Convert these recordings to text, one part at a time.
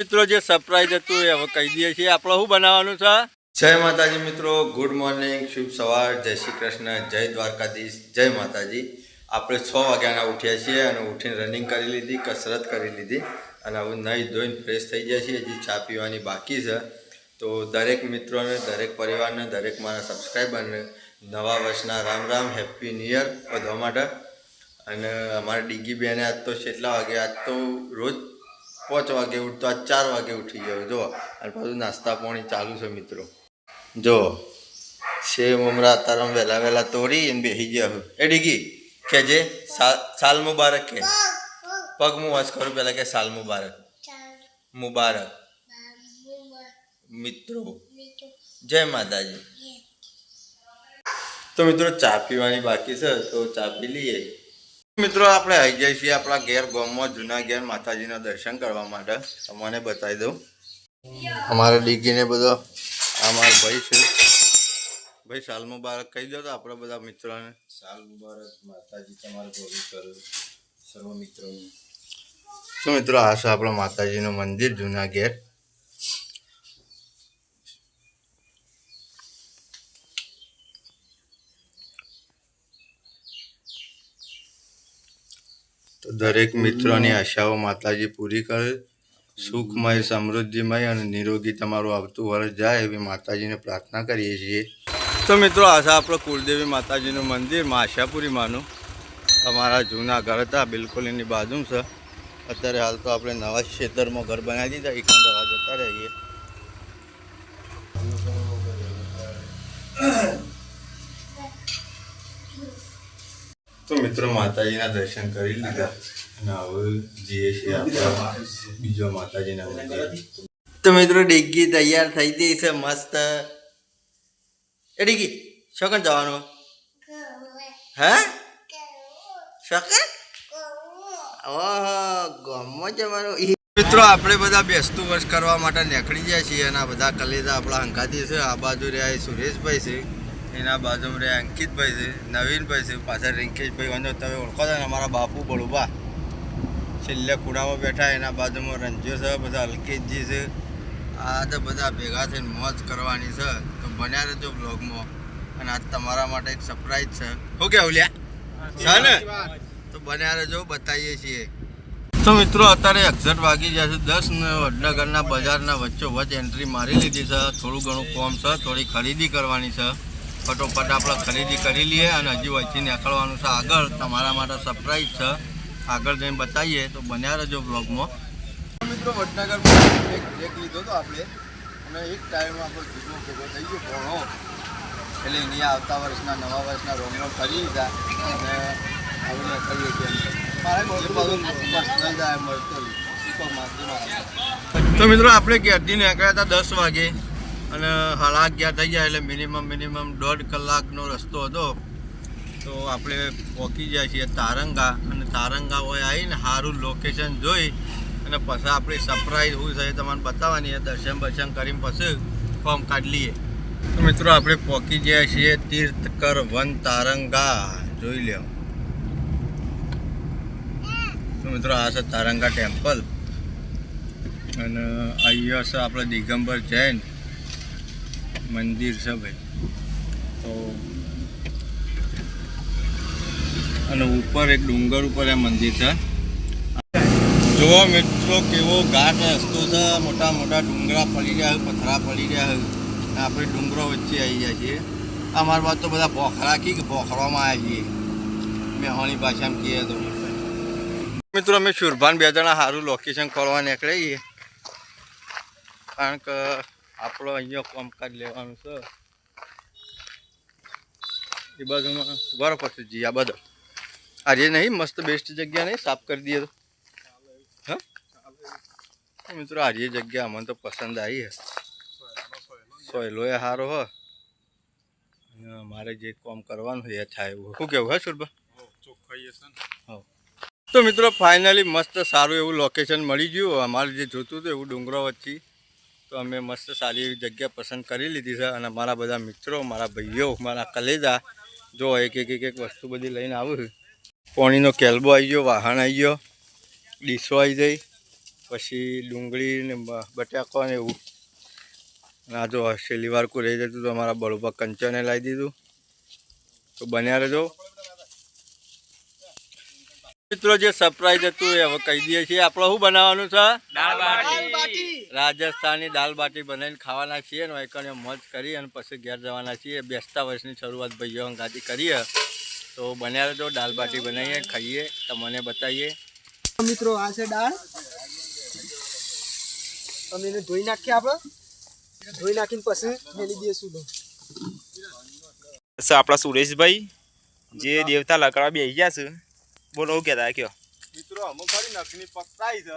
મિત્રો, જે સરપ્રાઈઝ હતું એ હવે કહી દઈએ છીએ. આપણે શું બનાવવાનું છે? જય માતાજી મિત્રો ગુડ મોર્નિંગ શુભ સવાર, જય શ્રી કૃષ્ણ, જય દ્વારકાધીશ, જય માતાજી. આપણે છ વાગ્યાના ઉઠ્યા છીએ અને ઉઠીને રનિંગ કરી લીધી, કસરત કરી લીધી અને હવે નહીં ધોઈને ફ્રેશ થઈ ગયા છીએ. હજી ચા પીવાની બાકી છે. તો દરેક મિત્રોને, દરેક પરિવારને, દરેક મારા સબસ્ક્રાઈબરને નવા વર્ષના Ram Ram happy new year બધા માટે. અને અમારા ડીગી બેને આજ તો કેટલા વાગે? આજ તો રોજ પાંચ વાગે ઉઠતો આજ ચાર વાગે ઉઠી ગયો. જો અને પાછું નાસ્તા પાણી ચાલુ છે મિત્રો. જો સેવ મમરા અત્યારે વહેલા વહેલા તોડી અને બેસી ગયા. એ ડીગી કે જે સાલ મુબારક કે. પગ હું વાંચ કરું પહેલાં કે સાલ મુબારક. મુબારક. મિત્રો જય માતાજી. તો મિત્રો ચા પીવાની બાકી છે તો ચા પી લઈએ. મિત્રો આપણે આવી જઈએ છીએ આપણા ઘેર ગામમાં જૂના ઘેર માતાજીના દર્શન કરવા માટે. તમને બતાવી દઉં. અમારા ડીગીને બધો આ મારો ભાઈ છે. ભાઈ સાલ મુબારક કહી દો તો આપણા બધા મિત્રોને. સાલ મુબારક માતાજી તમારે ભલું કરો સર્વ મિત્રોને. શું મિત્રો આ છે આપણા માતાજીનું મંદિર જૂના ઘેર. તો દરેક મિત્રોની આશાઓ માતાજી પૂરી કરે, સુખમય, સમૃદ્ધિમય અને નિરોગી તમારું આવતું વર્ષ જાય એવી માતાજીને પ્રાર્થના કરીએ છીએ. તો મિત્રો, આશા આપણો કુલદેવી માતાજીનું મંદિરમાં આશાપુરી માનું. અમારા જૂના ઘર હતા, બિલકુલ એની બાજુ છે. અત્યારે હાલ તો આપણે નવા ખેતરમાં ઘર બનાવી દીધા એક રહેવા જતા રહીએ. તો મિત્રો માતાજીના દર્શન કરી લીધા. અને હવે જઈએ છીએ આપણે બીજો માતાજીના મંદિર. તો મિત્રો ડિગ્ગી તૈયાર થઈ ગઈ છે મસ્ત. એ ડિગ્ગી શોકન જવાનું? હે? શોકન ઓહો ગામમાં જવાનું મિત્રો આપણે બધા બેસતું વર્ષ કરવા માટે નીકળી ગયા છીએ અને બધા કલેજા આપણા હંકાતી છે. આ બાજુ રહ્યા સુરેશભાઈ છે. એના બાજુમાં રહ્યા અંકિતભાઈ છે નવીનભાઈ છે પાછળ રિંકેશભાઈ. વાંધો તમે ઓળખો છો ને અમારા બાપુ બળુબા. છેલ્લે ખૂણામાં બેઠા એના બાજુમાં રંજો છે બધા અલ્કેશજી છે. આ તો બધા ભેગા થઈને મોજ કરવાની છે. તો બન્યા રહેજો બ્લોગમાં અને આજ તમારા માટે એક સરપ્રાઈઝ છે. શું કેવું લ્યા છે ને? તો બન્યા રહેજો બતાવીએ છીએ. તો મિત્રો અત્યારે એક્ઝેક્ટ વાગી છે. દસ વડનગરના બજારના વચ્ચો વચ્ચ એન્ટ્રી મારી લીધી છે. થોડું ઘણું કોમ છે થોડી ખરીદી કરવાની છે. ફટોફટ આપણે ખરીદી કરી લઈએ અને હજી વચ્ચે નીકળવાનું છે આગળ. તમારા માટે સરપ્રાઈઝ છે. આગળ જઈને બતાવીએ. તો બન્યા રહેજો બ્લોગમાં મિત્રો વડનગર એક બ્રેક લીધો હતો આપણે. અને એક ટાઈમમાં આપણો જુદો ભેગો થઈ ગયો ઘણો. એટલે એની આવતા વર્ષના નવા વર્ષના રોમ રોમ કરી લીધા. અને આવીને કરીએ મળતો તો મિત્રો આપણે ઘેરથી નીકળ્યા હતા દસ વાગે. અને સાડા અગિયાર થઈ ગયા એટલે મિનિમમ મિનિમમ દોઢ કલાકનો રસ્તો હતો. તો આપણે પહોંચી જાય છીએ તારંગા અને તારંગા હોય આવીને સારું લોકેશન જોઈ અને પછી આપણે સરપ્રાઈઝ શું છે તમને બતાવવાની. દર્શન બર્શન કરીને પછી ફોર્મ કાઢી લઈએ. તો મિત્રો આપણે પહોંચી ગયા છીએ તીર્થકર વન તારંગા. જોઈ લો તો મિત્રો આ છે તારંગા ટેમ્પલ અને અહીંયા છે આપણે દિગંબર જૈન. મંદિર છે ભાઈ. તો અને ઉપર એક ડુંગર ઉપર એ મંદિર છે. જુઓ મિત્રો કેવો ઘાટ રસ્તો છે. મોટા મોટા ડુંગરા પડી રહ્યા હોય પથરા પડી રહ્યા હોય આપણે ડુંગરો વચ્ચે આવી જાય છીએ. અમારી બાજુ તો બધા પોખરા કી કે પોખરામાં આવીએ મેહોણી ભાષામાં કહીએ તો. મિત્રો, અમે સુરભાન બે જણા સારું લોકેશન ખોલવા નીકળીએ કારણ કે આપણો અહીંયા કામકાજ લેવાનું છે. એ બાજુમાં બરફ પછી જઈએ આ બધો આજે નહીં મસ્ત બેસ્ટ જગ્યા નહીં સાફ કરી દઈએ તો. હા? મિત્રો આજે જગ્યા અમને તો પસંદ આવી હે. સોયલો એ સારો હ. મારે જે કામ કરવાનું હોય એ થાય એવું. શું કેવું હે સુરભા? હા તો મિત્રો ફાઇનલી મસ્ત સારું એવું લોકેશન મળી ગયું. અમારે જે જોતું હતું એવું ડુંગરો વચ્ચે તો અમે મસ્ત સારી એવી જગ્યા પસંદ કરી લીધી છે અને મારા બધા મિત્રો, મારા ભાઈઓ, મારા કલેજા જો એક એક એક એક વસ્તુ બધી લઈને આવું પાણીનો કેલ્બો આવી ગયો વાહન આવી ગયો ડીસો આવી જઈ પછી ડુંગળી ને બટાકો ને એવું. આ જો છેલ્લી વાર રહી જતું તો અમારા બળુપા કંચને લાવી દીધું. તો બન્યા રહેજો. મિત્રો જે સરપ્રાઈઝ હતું એ હવે કહી દઈએ છીએ. આપણે શું બનાવવાનું છે? રાજસ્થાની દાલ બાટી બનાવીને ખાવાના છીએ ને એકને મોજ કરી અને પછી ઘેર જવાના છીએ. બેસતા વર્ષની શરૂઆત ભાઈઓ ગાદી કરીએ. તો બન્યા તો દાલ બાટી બનાવીએ ખાઈએ. તમને બતાવીએ. મિત્રો આ છે દાળ. અમે એને ધોઈ નાખીએ આપણે. ધોઈ નાખીને પછી મેલી દઈએ શું આપણા સુરેશભાઈ. જે દેવતા લકડા બેસી ગયા છે. બોલો હું કહેતા કયો. મિત્રો અમે ખરી નખની પકડાઈ છે.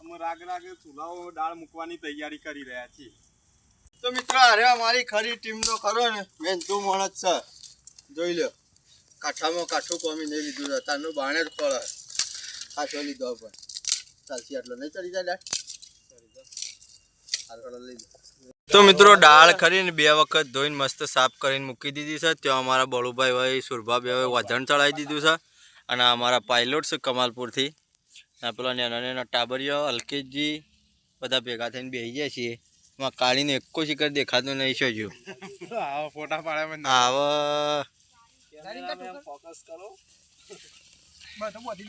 અમે રાગ રાગ ચૂલાઓ દાળ મૂકવાની તૈયારી કરી રહ્યા છીએ. તો મિત્રો અરે અમારી ખરી ટીમ તો ખરો ને મેન તું માણસ છે. જોઈ લો કાઠામાં કાઠું કોમી નહીં લીધું છે તારનું બાણે જ ખોળે કાઠો લીધો પણ. ચાલશી આટલો નહીં ચડી જાય દાળ? તો મિત્રો દાળ ખરીને બે વખત ધોઈને મસ્ત સાફ કરીને મૂકી દીધી છે. ત્યાં અમારા બળુભાઈ ભાઈ સુરભાભાઈ વધણ ચડાવી દીધું છે. અને અમારા પાયલોટ છે કમાલપુરથી. અને પેલા નાના નાના ટાબરિયો અલ્કેશજી બધા ભેગા થઈને બેસી જાય છીએ. એમાં કાળીને એકો શિખર દેખાતું નહીં છે હજુ ફોટા પાડે આવ.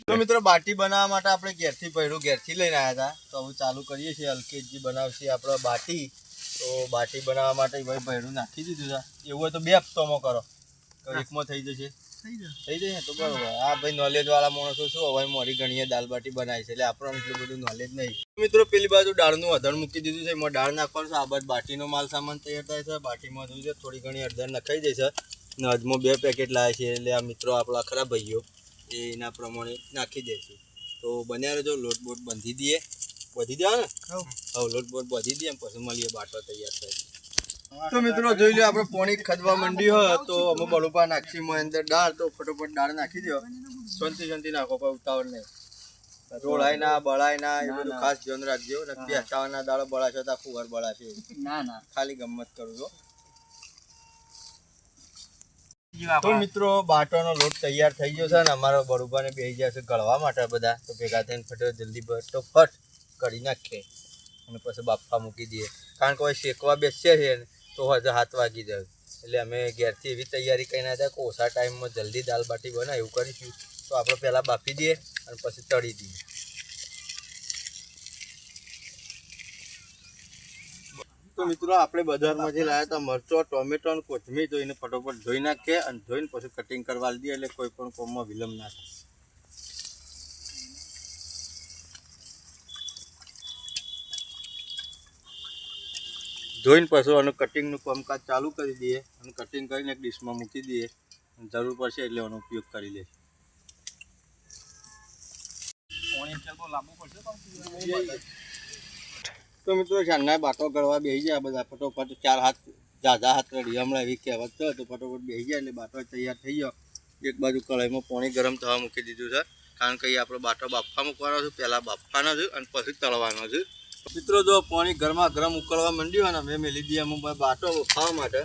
તો મિત્રો બાટી બનાવવા માટે આપણે ઘેરથી પડ્યું ઘેરથી લઈને આવ્યા હતા. તો હવે ચાલુ કરીએ છીએ. અલ્કેશજી બનાવશે આપણે બાટી. તો બાટી બનાવવા માટે ભાઈ ભૈરું નાખી દીધું છે. એવું હોય તો બે હપ્તામાં કરો. તો એકમાં થઈ જશે. થઈ જશે તો બરોબર. આ ભાઈ નોલેજ વાળા માણસો શું હવે મોરી ગણીએ દાલ બાટી બનાવી છે એટલે આપણને એટલું બધું નોલેજ નહીં. મિત્રો પેલી બાજુ દાળનું અધણ મૂકી દીધું છે એમાં દાળ નાખવાનું છે આ બાજુ બાટીનો માલ સામાન તૈયાર થાય છે બાટીમાં જોયું છે થોડી ઘણી અડધર નખાઈ જાય છે ને અજમો બે પેકેટ લાવે છે એટલે આ મિત્રો આપણા ખરા ભાઈઓ એના પ્રમાણે નાખી દે તો બન્યા રહેજો લોટ બોટ બાંધી દઈએ. બધી દેવા ને હવે લોટ બોટ બંધી દઈએ પછી મળીએ બાટો તૈયાર થાય તો મિત્રો જોઈ લો આપણે પોણી ખદવા માંડી હોય તો અમે બળુપા નાખી માં અંદર દાળ તો ફટોફટ દાળ નાખી દો શાંતિ શાંતિ નાખો પણ ઉતાવળ નહીં. રોળાય ના બળાય ના એ બધું ખાસ ધ્યાન રાખજો. ને પેચાવાના દાળ બળાશે તો આખું ઘર બળાશે ના ના. ખાલી ગમત કરું છો. તો મિત્રો બાટોનો લોટ તૈયાર થઈ ગયો છે ને અમારા બળુબાને બેસી છે ગળવા માટે બધા. તો ભેગા થઈને ફટો જલ્દી તો ફટ કરી નાખીએ. અને પછી બાફા મૂકી દઈએ. કારણ કે હવે શેકવા બેસીએ છીએ તો હજુ હાથ વાગી જાય. એટલે અમે ઘેરથી એવી તૈયારી કરી ના થાય કે ઓછા ટાઈમમાં જલ્દી દાલ બાટી બને એવું કરીશું. તો આપણે પહેલાં બાફી દઈએ અને પછી તળી દઈએ. તો મિત્રો, આપણે બજારમાં જે લાવ્યા હતા મરચો, ટોમેટો અને કોથમીર જોઈને ફટોફટ ધોઈ નાખીએ અને ધોઈને પછી કટિંગ કરવા દઈએ એટલે કોઈ પણ કોમમાં વિલંબ ના થાય. ધોઈને પછી આનું કટિંગનું કામકાજ ચાલુ કરી દઈએ અને કટિંગ કરીને એક ડીશમાં મૂકી દઈએ. અને જરૂર પડશે એટલે એનો ઉપયોગ કરી લઈએ તો મિત્રો સાંજના બાટો ગળવા બેસી જાય બધા ફટોફટ ચાર હાથ ઝાઝા હાથ રડી. હમણાં એવી કહેવત છે તો ફટોફટ બેસી જાય એટલે બાટો તૈયાર થઈ ગયો. એક બાજુ કઢાઈમાં પાણી ગરમ થવા મૂકી દીધું છે. કારણ કે એ આપણો બાટો બાફવા મૂકવાનો છે. પહેલાં બાફવાનો છે અને પછી તળવાનો છે. મિત્રો જો પાણી ગરમા ગરમ ઉકળવા માંડ્યું અને મેં મેં લીધી અમુક બાટો ખાવા માટે.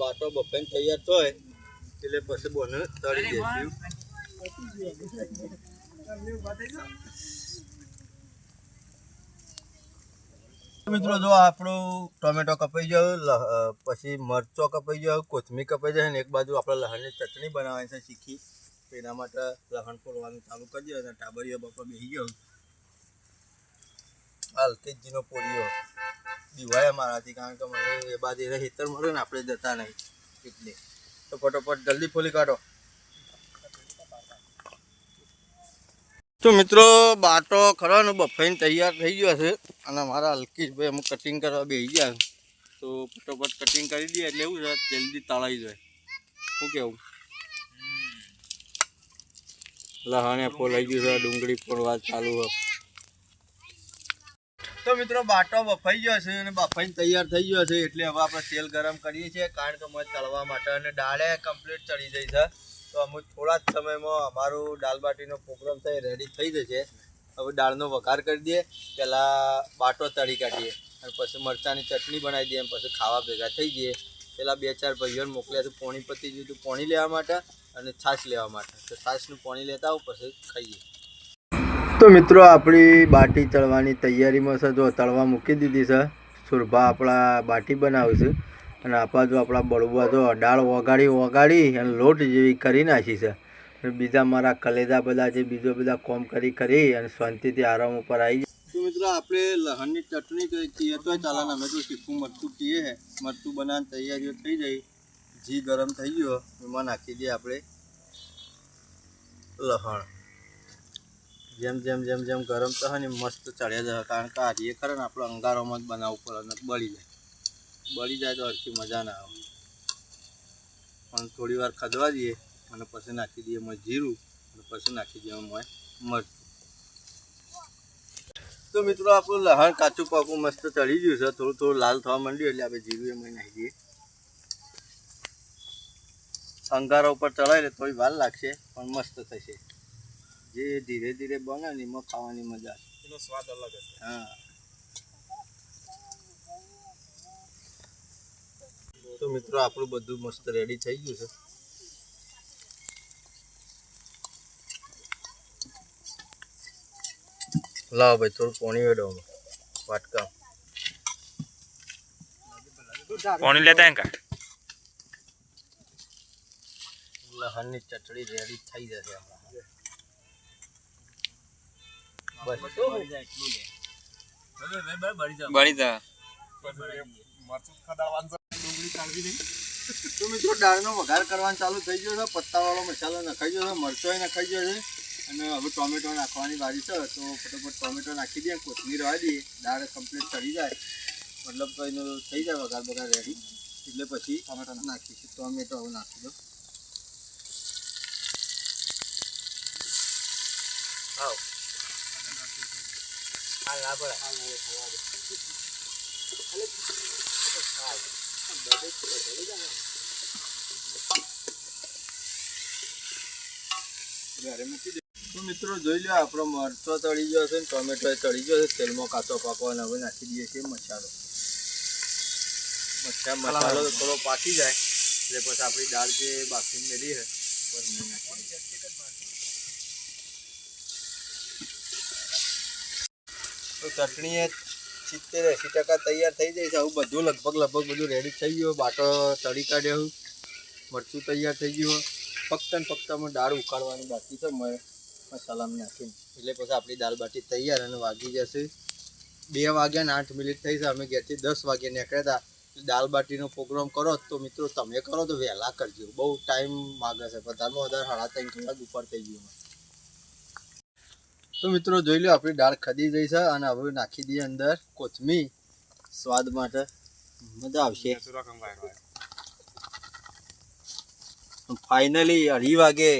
બાટો બફાઈને તૈયાર થાય એટલે પછી બોને તળી દઈશું મિત્રો જો આપણું ટોમેટો કપાઈ ગયો પછી મરચો કપાઈ ગયો કોથમીર કપાઈ જાય ને એક બાજુ આપણે લહણની ચટણી બનાવવાની છે શીખી. એના માટે લહણ ફોલવાનું ચાલુ કરી દઈએ અને ટાબરીઓ બપોર બેસી ગયો. હલકેજીનો પોળીઓ દીવાય મારાથી, કારણ કે મને એ બાજુ એ હેતર મળે ને, આપણે જતા નહીં. એટલે. તો ફટોફટ જલ્દી ફોલી કાઢો. તો મિત્રો, બાટો ખરાનો બફાઈને તૈયાર થઈ ગયો છે. અને મારા અલ્કીશભાઈ અમુક કટિંગ કરવા બેસી ગયા. તો ફટોફટ કટિંગ કરી દઈએ, એટલે એવું છે, જલ્દી તળાઈ જાય. શું કેવું? લહણે ફોલાઈ ગયું છે ડુંગળી ફોલવા ચાલુ છે. તો મિત્રો બાટો બફાઈ ગયો છે અને બફાઈને તૈયાર થઈ ગયો છે. એટલે હવે આપણે તેલ ગરમ કરીએ છીએ કારણ કે મધ તળવા માટે અને દાળે કમ્પ્લીટ ચડી જાય છે. તો અમુક થોડા જ સમયમાં અમારું દાલબાટીનો પ્રોગ્રામ થઈ રેડી થઈ જશે. હવે દાળનો વઘાર કરી દઈએ. પહેલાં બાટો તળી કાઢીએ. અને પછી મરચાંની ચટણી બનાવી દઈએ અને પછી ખાવા ભેગા થઈ જઈએ. પેલા બે ચાર ભાઈઓને મોકલ્યા છે પોણી પતી ગયું હતું પોણી લેવા માટે અને છાશ લેવા માટે. તો છાશનું પોણી લેતા આવું, પછી ખાઈએ. તો મિત્રો, આપણી બાટી તળવાની તૈયારીમાં છે. જો તળવા મૂકી દીધી છે. સુરભા આપણા બાટી બનાવીશું. અને આપણા જો આપણા બળવા જો દાળ વગાડી વગાડી અને લોટ જેવી કરી નાખી અને બીજા મારા કલેજા બધા જે બીજો બધા કોમ કરી કરી અને શાંતિથી આરામ ઉપર આવી તો મિત્રો, આપણે લહણની ચટણી કહીએ તો ચાલે અમે તો તીખું મરચું કહીએ છે મરચું બનાવવાની તૈયારીઓ થઈ જાય ઘી ગરમ થઈ ગયો. એમાં નાખી દઈએ આપણે લહણ. જેમ જેમ જેમ જેમ ગરમ થશે ને મસ્ત ચડ્યા જશે. કારણ કે આ ખરે ને આપણે અંગારોમાં જ બનાવવું પડે અને બળી જાય. બળી જાય તો હરખી મજા ના આવે. પણ થોડી વાર ખદવા દઈએ અને પછી નાખી દઈએ એમાં જીરું અને પછી નાખી દઈએ એમાં મરચું. તો મિત્રો, આપણું લહણ કાચું પાકું મસ્ત ચડી ગયું છે. થોડું થોડું લાલ થવા માંડ્યું એટલે આપણે જીરું એમાં નાખી દઈએ. અંગારા ઉપર ચડાવીએ થોડી વાર લાગશે, પણ મસ્ત થશે. જે ધીરે ધીરે બને ને એમાં ખાવાની મજા એનો સ્વાદ અલગ હશે. હા. તો મિત્રો આપણું બધું મસ્ત રેડી થઈ ગયું છે. લાવ ભાઈ થોડું પાણી વેડો વાટકા. પાણી લેતા કા લહણની ચટણી રેડી થઈ જશે હમણાં બસ બળી જા તો મિત્રો દાળનો વઘાર કરવાનું ચાલુ થઈ ગયો છે. પત્તાવાળો મસાલો નખાઈ ગયો છે મરચોય નખાઈ ગયો છે. અને હવે ટોમેટો નાખવાની વારી છે. તો ફટાફટ ટોમેટો નાખી દઈએ કોથમીર રહેવા દઈએ. દાળ કમ્પ્લીટ ચડી જાય. મતલબ તો એનો થઈ જાય વઘાર બઘાર રેડી એટલે પછી ટોમેટો નાખીશું. ટોમેટો હવે નાખી દો આવ હાલ ના પડે ઘરે મૂકી દે મિત્રો જોઈ લો આપણો મરચો તળી ગયો છે ને ટોમેટો તળી ગયો છે, તેલમાં કાચો પાકવાનો હવે નાખી દઈએ છીએ મસાલો. મચ્છા મસાલો થોડો પાકી જાય, એટલે પછી આપણી દાળ જે બાકી મેળી છે દઈએ. તો ચટણી સિત્તેર એંસી ટકા તૈયાર થઈ જાય છે. આવું બધું લગભગ લગભગ બધું રેડી થઈ ગયું. બાટો તળી કાઢ્યો મરચું તૈયાર થઈ ગયું ફક્ત ને ફક્ત અમે દાળ ઉકાળવાની બાકી છે. મસાલામાં નાખીને. એટલે પછી આપણી દાળ બાટી તૈયાર અને વાગી જશે. બે વાગ્યા ને આઠ મિનિટ થઈ છે. અમે ઘેરથી દસ વાગ્યા નીકળ્યા હતા. દાળ બાટીનો પ્રોગ્રામ કરો તો મિત્રો, તમે કરો તો વહેલા કરજો. બહુ ટાઈમ માગે છે. વધારેમાં વધારે સાડા ત્રણ કલાક ઉપર થઈ ગયું. તો મિત્રો જોઈ લો, આપણી દાળ ખદી ગઈ છે અને હવે નાખી દઈએ અંદર કોથમીર. સ્વાદ માટે મજા આવશે. ફાઇનલી અઢી વાગે.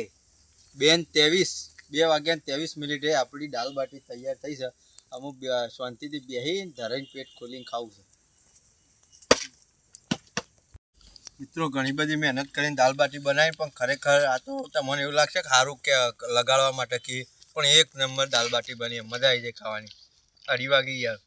બેન, ત્રેવીસ, બે વાગ્યા ત્રેવીસ મિનિટે આપણી દાળ બાટી તૈયાર થઈ છે. અમુક શાંતિથી બેસી ધરાઈને પેટ ખોલીને ખાવું છે. મિત્રો, ઘણી બધી મહેનત કરીને દાલ બાટી બનાવી, પણ ખરેખર આ તો તમને એવું લાગશે કે સારું કે લગાડવા માટે કે પણ એક નંબર દાલબાટી બની, મજા આવી જાય ખાવાની. અઢી વાગી યાર.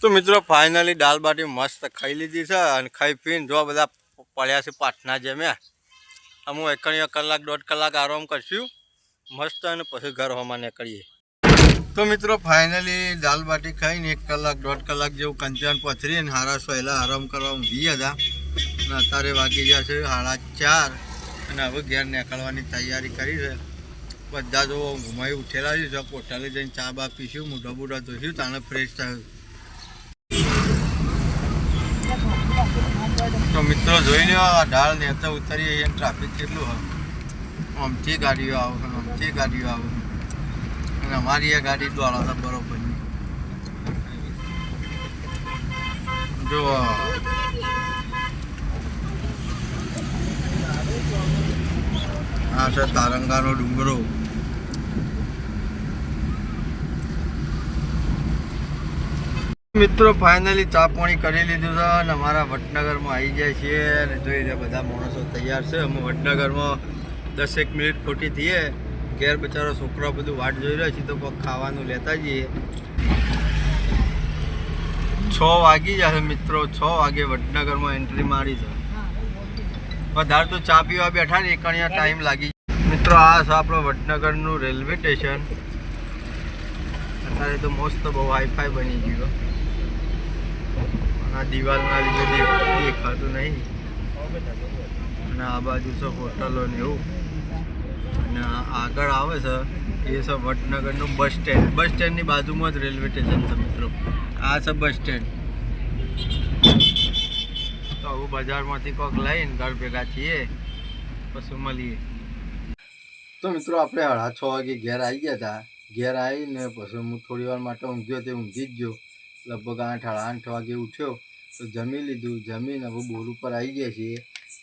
તો મિત્રો ફાઇનલી દાલબાટી મસ્ત ખાઈ લીધી છે અને ખાઈ પીને જો બધા પડ્યા છે પાટના જમ્યા અમુક એકણીઓ કલાક, દોઢ કલાક આરામ કરશું. મસ્ત અને પછી ઘર હોમાં નીકળીએ. તો મિત્રો ફાઇનલી દાલ બાટી ખાઈને એક કલાક, દોઢ કલાક જેવું કંચન પથરી અને હારા સહેલા આરામ કરવા ઊંઘી હતા. અને અત્યારે વાગી ગયા છે સાડા ચાર અને હવે ઘેર નીકળવાની તૈયારી કરી છે બધા જો ઘુમાઈ ઉઠેલા છે હોટલે જઈને ચા બા પીશું, મોઢા બોઢા ધોશું તાણે ફ્રેશ થયું. તો મિત્રો, જોઈ લો આ ઢાળ નેતા ઉતરીએ ટ્રાફિક કેટલું હોય આમથી ગાડીઓ આવે, આમથી ગાડીઓ આવે. અને અમારી આ ગાડી દ્વારા હતા બરોબર જો. આ છે તારંગાનો ડુંગરો. મિત્રો ફાઇનલી ચા પાણી કરી લીધું છે અને અમારા વડનગરમાં આવી જાય છીએ અને જોઈ રહ્યા બધા માણસો તૈયાર છે. અમે વડનગરમાં દસેક મિનિટ ખોટી થઈએ. ઘેર બચારો છોકરા બધું વાટ જોઈ રહ્યા છે, તો કોઈ ખાવાનું લેતા જઈએ. છ વાગી જશે મિત્રો, છ વાગે વડનગરમાં એન્ટ્રી મારી છે. વધારે તો ચા પીવા બેઠા ને, એક અહીંયા ટાઈમ લાગી મિત્રો, આ છે આપણો વડનગરનું રેલવે સ્ટેશન. અત્યારે તો મસ્ત બહુ હાઈફાઈ બની ગયો. આ દિવાલના લીધે દેખાતું નહીં. અને આ બાજુ છે હોટલો ને એવું. અને આગળ આવે છે, એ છે વડનગરનું બસ સ્ટેન્ડ. બસ સ્ટેન્ડની બાજુમાં જ રેલવે સ્ટેશન છે મિત્રો. આ છે બસ સ્ટેન્ડ. તો હવે બજારમાંથી કોક લઈને ઘર ભેગા થઈએ, પછી મળીએ. તો મિત્રો, આપણે સાડા છ વાગે ઘેર આવી ગયા હતા. ઘેર આવીને પછી હું થોડી વાર માટે ઊંઘ્યો તે ઊંઘી જ ગયો. લગભગ આઠ, સાડા આઠ વાગે ઉઠ્યો. તો જમી લીધું. જમીને હવે બોર ઉપર આવી ગયા છીએ.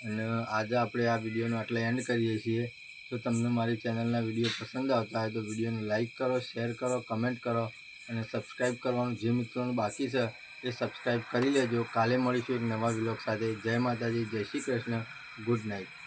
અને આજે આપણે આ વિડીયોનો આટલે એન્ડ કરીએ છીએ. જો તમને મારી ચેનલના વીડિયો પસંદ આવતા હોય તો વિડીયોને લાઇક કરો, શેર કરો, કમેન્ટ કરો અને સબસ્ક્રાઈબ કરવાનું જે મિત્રોનું બાકી છે એ સબસ્ક્રાઈબ કરી લેજો. કાલે મળીશું એક નવા વિલોગ સાથે. જય માતાજી, જય શ્રી કૃષ્ણ. Good night.